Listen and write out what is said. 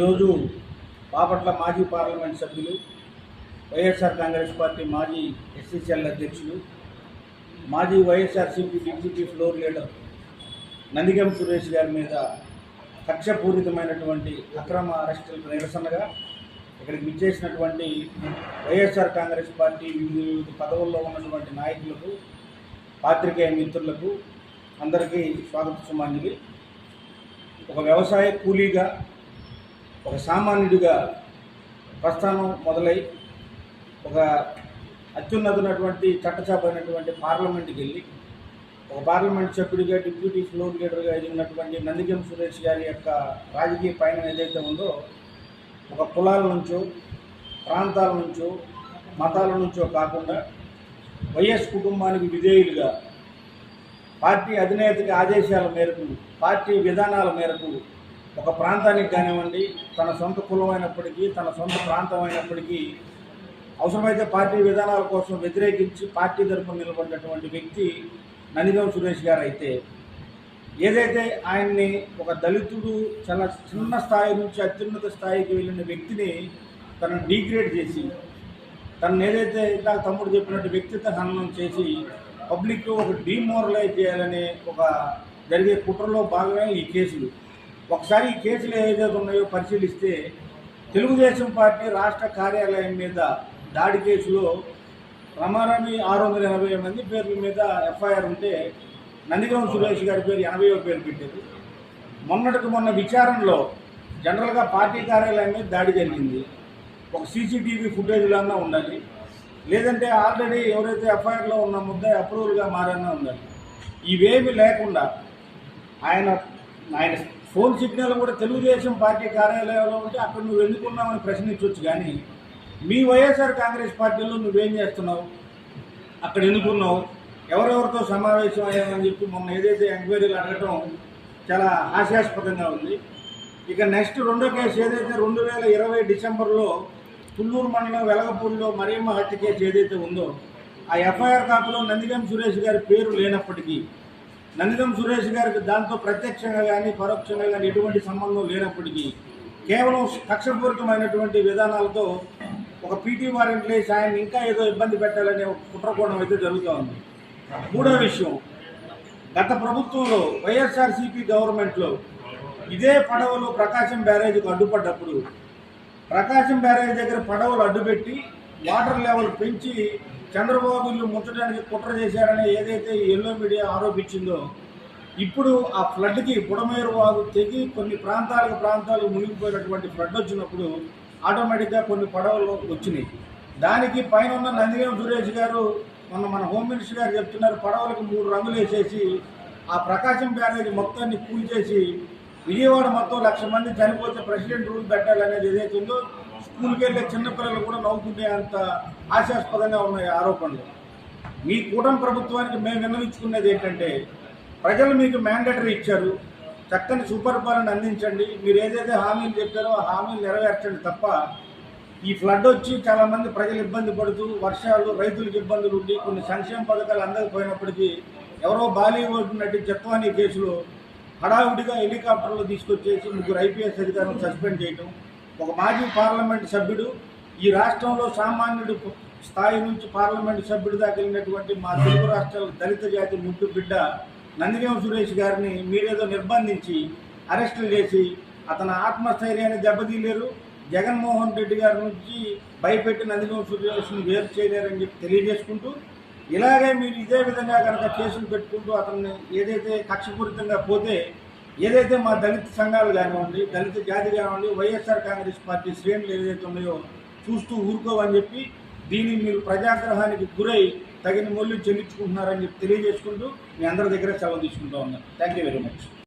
ఈరోజు బాపట్ల మాజీ పార్లమెంట్ సభ్యులు వైఎస్ఆర్ కాంగ్రెస్ పార్టీ మాజీ ఎస్సీసీఎల్ అధ్యక్షులు మాజీ YSRCP deputy floor leader Nandigam Suresh గారి మీద కక్షపూరితమైనటువంటి అక్రమ అరెస్టులకు నిరసనగా ఇక్కడికి విచ్చేసినటువంటి వైఎస్ఆర్ కాంగ్రెస్ పార్టీ వివిధ వివిధ పదవుల్లో ఉన్నటువంటి నాయకులకు పాత్రికేయ మిత్రులకు అందరికీ స్వాగత సుమాంజలి. ఒక వ్యవసాయ కూలీగా ఒక సామాన్యుడిగా ప్రస్థానం మొదలై ఒక అత్యున్నతమైనటువంటి చట్టచాపైనటువంటి పార్లమెంట్కి వెళ్ళి ఒక పార్లమెంట్ సభ్యుడిగా డిప్యూటీ ఫ్లోర్ లీడర్గా ఎదిగినటువంటి నందిగం సురేష్ గారి యొక్క రాజకీయ పయనం ఏదైతే ఉందో ఒక కులాల నుంచో ప్రాంతాల నుంచో మతాల నుంచో కాకుండా వైఎస్ కుటుంబానికి విధేయులుగా పార్టీ అధినేతకి ఆదేశాల మేరకు పార్టీ విధానాల మేరకు ఒక ప్రాంతానికి కానివ్వండి తన సొంత కులం అయినప్పటికీ తన సొంత ప్రాంతం అయినప్పటికీ అవసరమైతే పార్టీ విధానాల కోసం వ్యతిరేకించి పార్టీ తరఫున నిలబడినటువంటి వ్యక్తి నందిగం సురేష్ గారు అయితే ఏదైతే ఆయన్ని ఒక దళితుడు చాలా చిన్న స్థాయి నుంచి అత్యున్నత స్థాయికి వెళ్ళిన వ్యక్తిని తనను డీగ్రేడ్ చేసి తనను ఏదైతే ఇందాక తమ్ముడు చెప్పినట్టు వ్యక్తిత్వ హననం చేసి పబ్లిక్ ఒక డిమోరలైజ్ చేయాలనే ఒక జరిగే కుట్రలో భాగమే ఈ కేసులు. ఒకసారి ఈ కేసులు ఏదైతే ఉన్నాయో పరిశీలిస్తే తెలుగుదేశం పార్టీ రాష్ట్ర కార్యాలయం మీద దాడి కేసులో రమారమి ఆరు వందల ఎనభై మంది పేర్ల మీద ఎఫ్ఐఆర్ ఉంటే నందిగం సురేష్ గారి పేరు ఎనభైవ పేరు పెట్టారు. మొన్నటికి మొన్న విచారణలో జనరల్గా పార్టీ కార్యాలయం మీద దాడి జరిగింది. ఒక సీసీటీవీ ఫుటేజ్లన్నా ఉండాలి. లేదంటే ఆల్రెడీ ఎవరైతే ఎఫ్ఐఆర్లో ఉన్న ముద్ద అప్రూవల్గా మారన్నా ఉండాలి. ఇవేమి లేకుండా ఆయన ఆయన ఫోన్ సిగ్నల్ కూడా తెలుగుదేశం పార్టీ కార్యాలయంలో ఉంటే అక్కడ నువ్వు ఎందుకున్నావని ప్రశ్నించవచ్చు కానీ మీ వైఎస్ఆర్ కాంగ్రెస్ పార్టీలో నువ్వేం చేస్తున్నావు? అక్కడ ఎందుకున్నావు? ఎవరెవరితో సమావేశం అయ్యామని చెప్పి మొన్న ఏదైతే ఎంక్వైరీలు అడగటం చాలా హాస్యాస్పదంగా ఉంది. ఇక నెక్స్ట్ రెండో కేసు ఏదైతే రెండు వేల ఇరవై డిసెంబర్లో పుల్లూరు మండలం వెలగపూడిలో మరియమ్మ హత్య కేసు ఏదైతే ఉందో ఆ ఎఫ్ఐఆర్ కాపులో నందిగం సురేష్ గారి పేరు లేనప్పటికీ నందిగం సురేష్ గారికి దాంతో ప్రత్యక్షంగా కానీ పరోక్షంగా కానీ ఎటువంటి సంబంధం లేనప్పటికీ కేవలం కక్షపూరితమైనటువంటి విధానాలతో ఒక పీటీ వారెంట్ లేసి ఆయన ఇంకా ఏదో ఇబ్బంది పెట్టాలనే ఒక కుట్రకోణం అయితే జరుగుతూ ఉంది. మూడో విషయం గత ప్రభుత్వంలో వైఎస్ఆర్సీపీ గవర్నమెంట్లో ఇదే పడవలు ప్రకాశం బ్యారేజ్కి అడ్డుపడ్డప్పుడు ప్రకాశం బ్యారేజ్ దగ్గర పడవలు అడ్డుపెట్టి వాటర్ లెవెల్ పెంచి చంద్రబాబు ఇల్లు ముట్టడానికి కుట్ర చేశారని ఏదైతే ఎల్లో మీడియా ఆరోపించిందో ఇప్పుడు ఆ ఫ్లడ్కి బుడమేరు వాగు తెగి కొన్ని ప్రాంతాలకు ప్రాంతాలు మునిగిపోయినటువంటి ఫ్లడ్ వచ్చినప్పుడు ఆటోమేటిక్గా కొన్ని పడవలు వచ్చినాయి. దానికి పైన ఉన్న నందిగం సురేష్ గారు మొన్న మన హోమ్ మినిస్టర్ గారు చెప్తున్నారు పడవలకు మూడు రంగులు వేసేసి ఆ ప్రకాశం బ్యారేజ్ మొత్తాన్ని కూల్చేసి విజయవాడ మొత్తం లక్ష మంది చనిపోతే ప్రెసిడెంట్ రూల్ పెట్టాలనేది ఏదైతే ఉందో స్కూల్కి వెళ్ళే చిన్నపిల్లలు కూడా నవ్వుకునే అంత హాస్యాస్పదంగా ఉన్నాయి ఆరోపణలు. మీ కూటమి ప్రభుత్వానికి మేము విన్నవించుకున్నది ఏంటంటే ప్రజలు మీకు మ్యాండేటరీ ఇచ్చారు చక్కని సుపరిపాలన అందించండి మీరు ఏదైతే హామీలు చెప్పారో ఆ హామీలు నెరవేర్చండి తప్ప ఈ ఫ్లడ్ వచ్చి చాలామంది ప్రజలు ఇబ్బంది పడుతూ వర్షాలు రైతులకు ఇబ్బందులు ఉండి కొన్ని సంక్షేమ పథకాలు అందకపోయినప్పటికీ ఎవరో బాలీవుడ్ నటి జత్వానీ కేసులో హడావుడిగా హెలికాప్టర్లో తీసుకొచ్చేసి ముగ్గురు ఐపీఎస్ అధికారులను సస్పెండ్ చేయడం ఒక మాజీ పార్లమెంట్ సభ్యుడు ఈ రాష్ట్రంలో సామాన్యుడు స్థాయి నుంచి పార్లమెంట్ సభ్యుడి దాకా వెళ్ళినటువంటి మా తెలుగు రాష్ట్రాల దళిత జాతి ముద్దు బిడ్డ నందిగం సురేష్ గారిని మీరేదో నిర్బంధించి అరెస్టులు చేసి అతని ఆత్మస్థైర్యాన్ని దెబ్బతీయలేరు. జగన్మోహన్ రెడ్డి గారి నుంచి భయపెట్టి నందిగం సురేష్ని వేరు చేయలేరని చెప్పి తెలియజేసుకుంటూ ఇలాగే మీరు ఇదే విధంగా కనుక కేసులు పెట్టుకుంటూ అతన్ని ఏదైతే కక్షపూరితంగా పోతే ఏదైతే మా దళిత సంఘాలు కానివ్వండి దళిత జాతి కానివ్వండి వైఎస్ఆర్ కాంగ్రెస్ పార్టీ శ్రేణులు ఏదైతే ఉన్నాయో చూస్తూ ఊరుకోవని చెప్పి దీన్ని మీరు ప్రజాగ్రహానికి గురై తగిన మూల్యం చెల్లించుకుంటున్నారని చెప్పి తెలియజేసుకుంటూ మీ అందరి దగ్గర సెలవు తీసుకుంటూ ఉన్నాను. Thank you very much